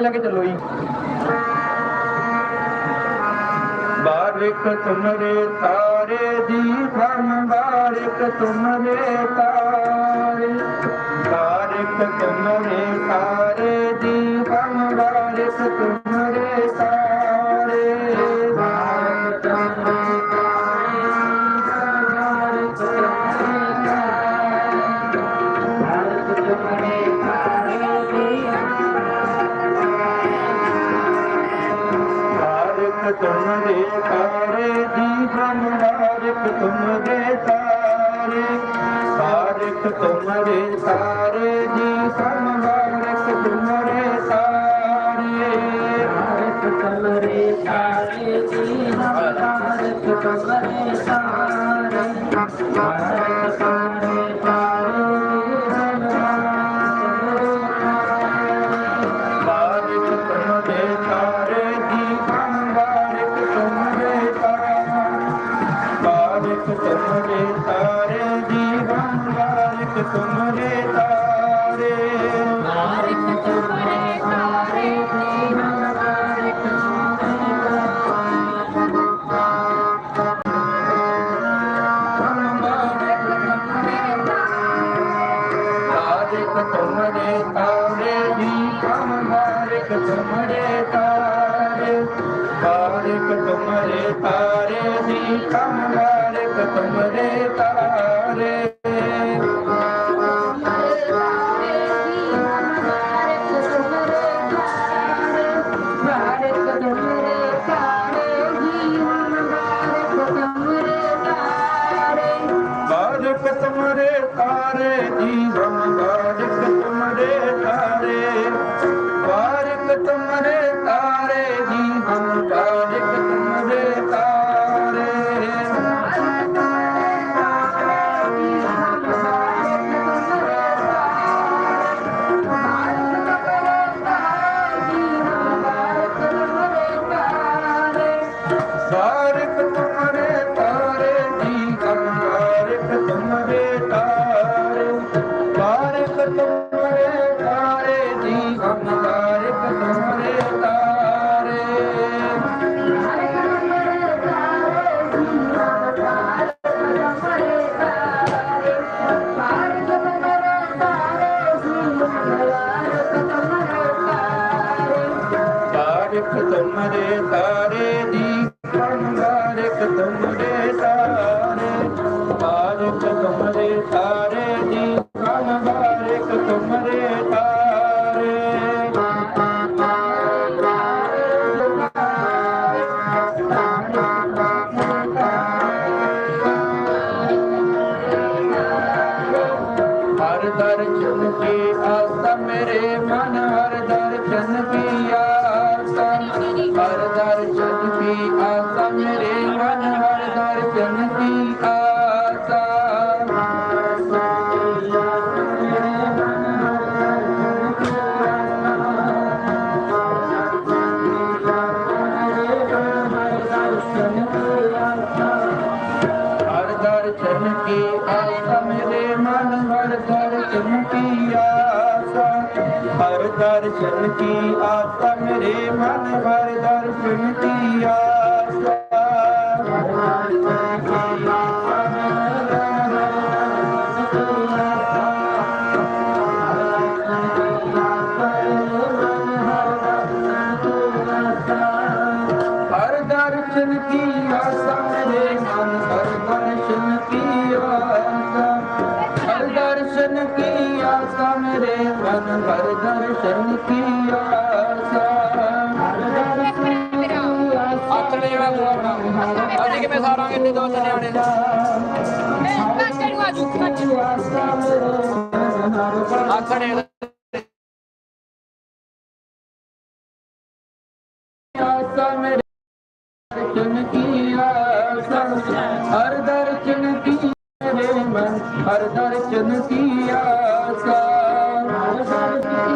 लागे चलो बारिक तुमरे तारे दी सम बारिक तुमरे तारे। बारिक तुमरे तारे दी बारिक तुमरे सारे तारे जी कमरे तारे हारे के तारे जी Hare Hare दर्शन की आता मेरे मन पर दर्शन किया। ਦਰਸ਼ਨ ਕੀ ਆਸਾ? ਮੇਰਾ ਆਥਣੇ ਮੈਂ ਬੁਲਾਉਣਾ ਅਸੀਂ ਕਿਵੇਂ ਸਾਰਾਂਗੇ ਇੰਨੇ ਦੋ ਤਿੰਨ ਨਿਆਣੇ ਮੈਂ ਕੱਟਣ ਨੂੰ ਆਜੂ ਕੱਟਣ ਆਥਣੇ ਆਸਾ ਮੇਰੇ ਦਰਸ਼ਨ ਕੀ ਆਸਾ ਹਰ ਦਰਸ਼ਨ ਕੀ ਮੇਰੇ ਮਨ ਹਰ ਦਰਸ਼ਨ ਕੀ ਆਸਾ? ਹਰ ਦਰਸ਼ਨ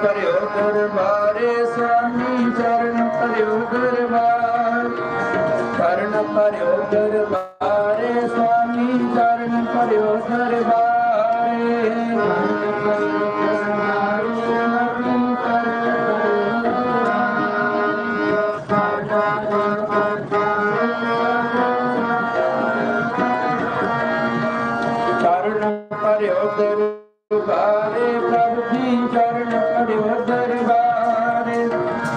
ਚਰਨ ਕਰਿਓ ਦਰਬਾਰੇ ਸੁਆਮੀ ਚਰਨ ਕਰਿਓ ਦਰਬਾਰ। ਚਰਨ ਕਰਿਓ ਦਰਬਾਰੇ ਸੁਆਮੀ ਚਰਨ ਕਰਿਓ ਦਰਬਾਰੇ।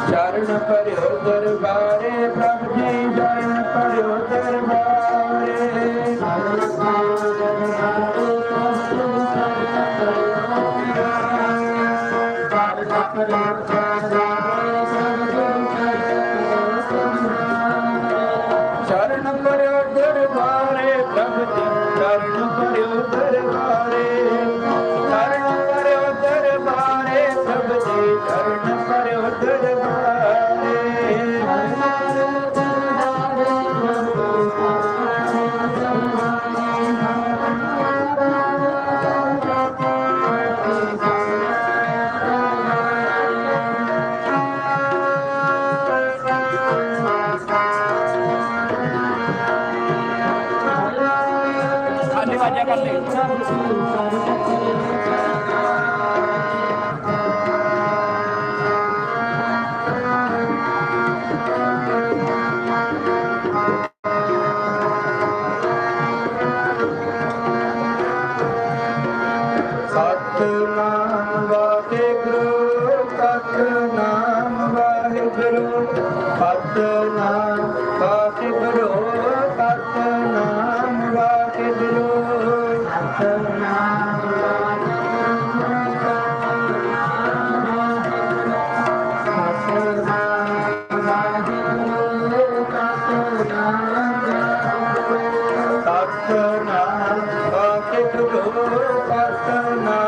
ਚਰਨ ਕਰਿਓ ਦਰਬਾਰੇ ਪ੍ਰਭੂ ਜੀ ਚਰਨ ਕਰਿਓ ਦਰਬਾਰੇ। করো পাতনা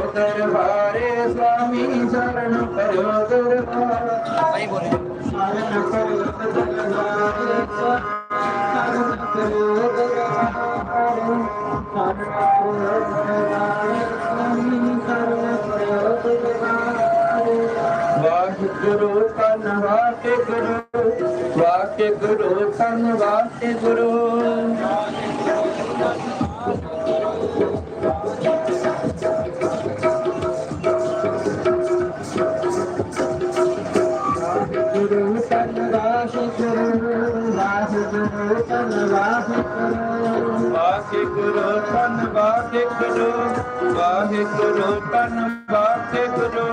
दरबारे स्वामी शरण करो दरबार। शरण के गुरु वाके गुरु तन्हा के गुरु। ਗੁਰੂ ਤਨ ਬਾਖੇ ਗੁਰੂ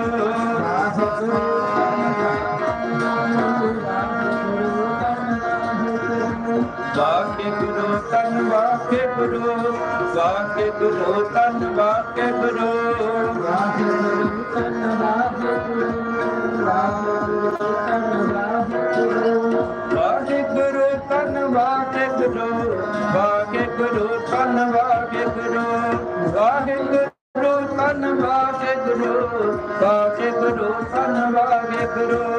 ਵਾਕੇ ਗੁਰੂ ਤਨ ਵਾਕੇ ਗੁਰੂ ਵਾਕੇ ਗੁਰੂ ਤਨ ਵਾਕੇ ਗੁਰੂ ਵਾਕੇ ਗੁਰੂ ਤਨ ਵਾਕੇ ਗੁਰੂ ਵਾਕੇ ਗੁਰੂ ਤਨ ਸਾਖਿ ਗੁਰੂ ਸਾਖਿ ਗੁਰੂ ਸੰਭਾਵੇ ਗੁਰੂ